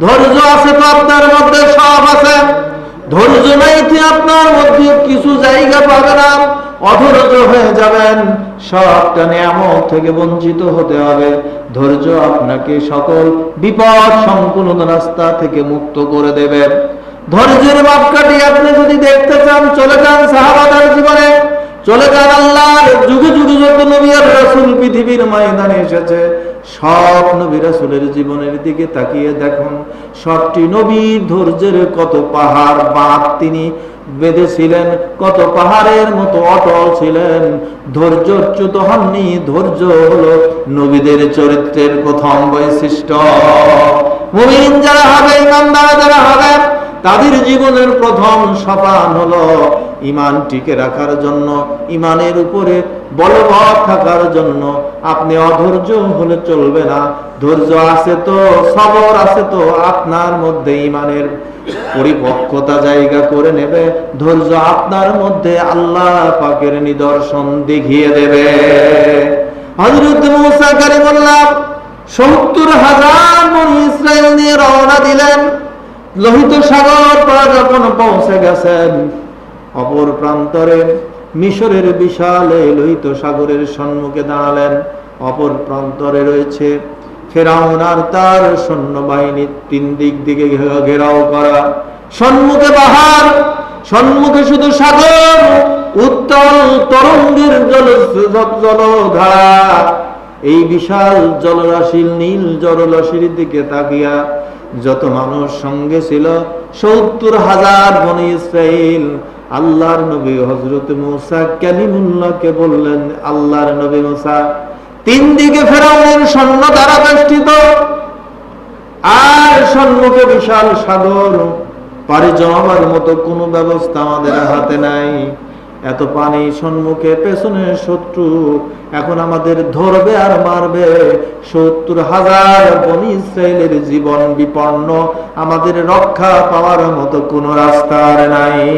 ধৈর্য আছে তো আপনার মধ্যে, সব আছে। ধৈর্য নাই তো আপনার মধ্যে, কিছু জায়গা পাবে না অধৈর্য হয়ে যাবেন। সবটা নিয়ামত থেকে বঞ্চিত হতে হবে। ধৈর্য আপনাকে সকল বিপদ সংকুলন রাস্তা থেকে মুক্ত করে দেবে। ধৈর্যের মাপকাঠি আপনি যদি দেখতে চান, চলে যান সাহাবাদার জীবনে। চলে যান আল্লাহর যুগে যুগে যত নবী আর রাসূল পৃথিবীর ময়দানে এসেছে। সব নবী রাসূলের জীবনের দিকে তাকিয়ে দেখুন, সবটি নবীর ধৈর্যের কত পাহাড় বাঁধ তিনি বেঁধেছিলেন, কত পাহাড়ের মতো অটল ছিলেন। ধৈর্যচ্যুত হননি, ধৈর্য হলো নবীদের চরিত্রের প্রথম বৈশিষ্ট্য। যারা হবে, ইমানদার যারা হবে তাদের জীবনের প্রথম সোপান হলো ইমান টিকে রাখার জন্য, ইমানের উপরে বলবৎ থাকার জন্য। আপনি অধৈর্য হলে চলবে না। ধৈর্য আছে তো, সবর আছে তো, আপনার মধ্যে ইমানের পরিপক্কতা জায়গা করে নেবে। ধৈর্য আপনার মধ্যে আল্লাহ পাকের নিদর্শন দেখিয়ে দেবে। হজরত মুসা কারিমুল্লাহ সত্তর হাজার ইসরায়েল লোহিত সাগর পা যখন পৌঁছে গেছেন। অপর প্রান্তরে মিশরের বিশাল লোহিত সাগরের সম্মুখে দাঁড়ালেন। অপর প্রান্তরে রয়েছে ফেরাউন আর তার তিন দিক দিকে ঘেরাও করা। সম্মুখে পাহাড়, সম্মুখে শুধু সাগর, উত্তল তরঙ্গের জল জলধারা এই বিশাল জলরাশির নীল জলরাশির দিকে তাকিয়া যত মানুষ সঙ্গে ছিল, সত্তর হাজার বনি ইসরাইল, আল্লাহর নবী হজরত মুসা কালিমুল্লাহকে বললেন, আল্লাহর নবী মুসা, তিন দিকে ফেরাউনের সৈন্য দ্বারা বেষ্টিত, আর সম্মুখে বিশাল সাগর পাড়ি জমাবার মতো কোনো ব্যবস্থা আমাদের হাতে নাই। এত পানি সম্মুখে, পেছনে শত্রু। এখন আমাদের ধরবে আর মারবে। সত্তর হাজার বনি ইসরায়েলের জীবন বিপন্ন। আমাদের রক্ষা পাওয়ার মতো কোনো রাস্তা নাই।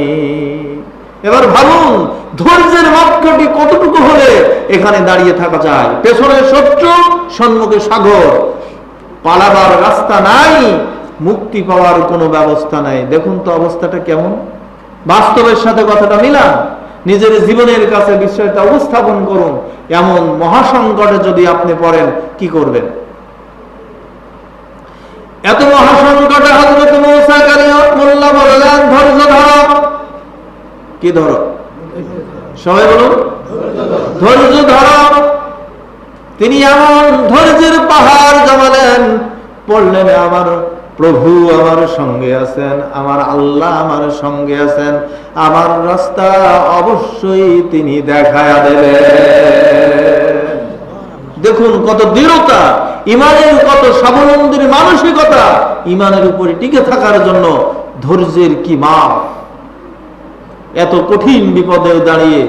এবার ভাবুন, ধৈর্যের মাপকাঠি কতটুকু হলে এখানে দাঁড়িয়ে থাকা যায়? পেছনে শত্রু, সম্মুখে সাগর। পালাবার রাস্তা নাই, মুক্তি পাওয়ার কোনো ব্যবস্থা নাই। দেখুন তো অবস্থাটা কেমন। বাস্তবের সাথে কথাটা মিলান। নিজের জীবনের কাছে বিষয়টা উপস্থাপন করুন। এমন মহাসংকটে যদি আপনি পড়েন, কি করবেন? এত মহাসংকটে হজরত মৌসা মোল্লা বললেন, ধৈর্য ধরো। কি ধরো? সবাই বলুন। ধৈর্য ধরো। তিনি এমন ধৈর্যের পাহাড় জমালেন, পড়লেন আমার প্রভু আমার সঙ্গে আছেন, আমার আল্লাহ আমার সঙ্গে আছেন, আমার রাস্তা অবশ্যই তিনি দেখায়া দেবেন। দেখুন কত দৃঢ়তা, ইমানের কত স্বাবলম্বীর মানসিকতা, ইমানের উপরে টিকে থাকার জন্য ধৈর্যের কি মাপ? এত কঠিন বিপদে দাঁড়িয়ে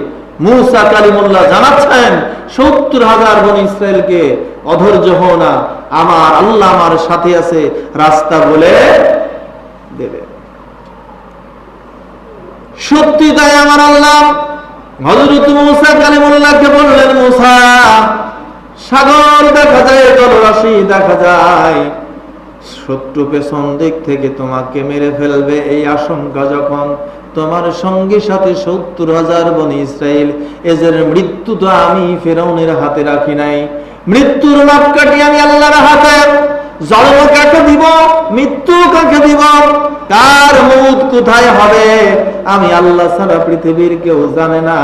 মুসা কালিমুল্লাহ জানাচ্ছেন, সত্তর হাজার বন ইসরায়েলকে অধৈর্য হও না আমার আল্লাহ আমার সাথে আছে, রাস্তা বলে দেবে। সত্যি তাই আমার আল্লাহ। হজরত বললেন সাগর দেখা যায়, জলরাশি দেখা যায়। শত্রু পেছন দিক থেকে তোমাকে মেরে ফেলবে এই আশঙ্কা যখন তোমার সঙ্গী সাথে সত্তর হাজার বনি ইসরায়েল এদের মৃত্যু তো আমি ফেরাউনের হাতে রাখি নাই। মৃত্যুর মাপকাঠি আমি আল্লাহর হাতে জন্ম কাকে দিব, মৃত্যু কাকে দিব, কার মৌত কোথায় হবে, আমি আল্লাহ ছাড়া পৃথিবীর কেউ জানে না।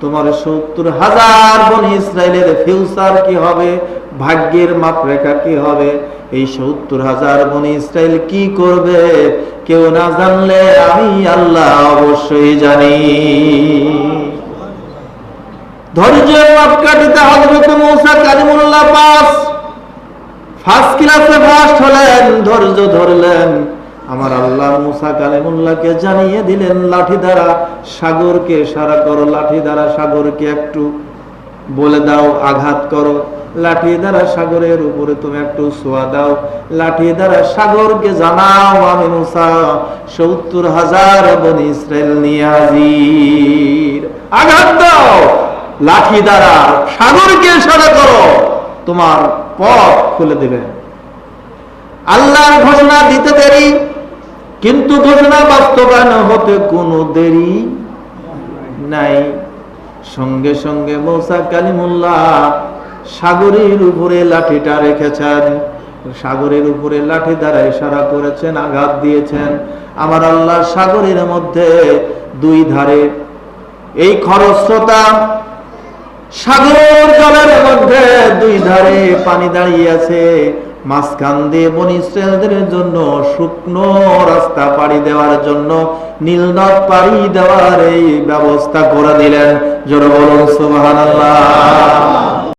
তোমার সত্তর হাজার বনি ইসরায়েলের ফিউচার কি হবে, ভাগ্যের মাপরেখা কি হবে, এই সত্তর হাজার বনি ইসরায়েল কি করবে, কেউ না জানলে আমি আল্লাহ অবশ্যই জানি। ধৈর্য মাপকাঠিতে কালিমুল্লাহ পাস। ফার্স্ট ক্লাসে ফার্স্ট হলেন, ধৈর্য ধরলেন। আমার আল্লাহ জানিয়ে দিলেন, লাঠি দ্বারা সাগরকে সারা করো, লাঠি দ্বারা সাগরকে একটু বলে দাও, আঘাত করো। লাঠি দ্বারা সাগরের উপরে তুমি একটু সোয়া দাও। লাঠি দ্বারা সাগরকে জানাও, আমি মুসা, সত্তর হাজার বনি ইসরায়েল নিয়ে আঘাত দাও! লাঠি দ্বারা সাগরকে সারা করো, তোমার পথ খুলে দেবে। আল্লাহর ঘোষণা দিতে দেরি, কিন্তু ঘোষণা বাস্তবায়ন হতে কোনো দেরি নাই। সঙ্গে সঙ্গে মৌসা কালিমুল্লাহ সাগরের উপরে লাঠিটা রেখেছেন, সাগরের উপরে লাঠি দ্বারা ইশারা করেছেন, আঘাত দিয়েছেন। আমার আল্লাহ সাগরের মধ্যে দুই ধারে, এই খরস্রোতা সাগর জলের মধ্যে দুই ধারে পানি দাঁড়িয়ে আছে। মাঝখান দিয়ে বনি জন্য শুকনো রাস্তা পাড়ি দেওয়ার জন্য নীলনদ পাড়ি দেওয়ার এই ব্যবস্থা করে দিলেন। জোরে বলুন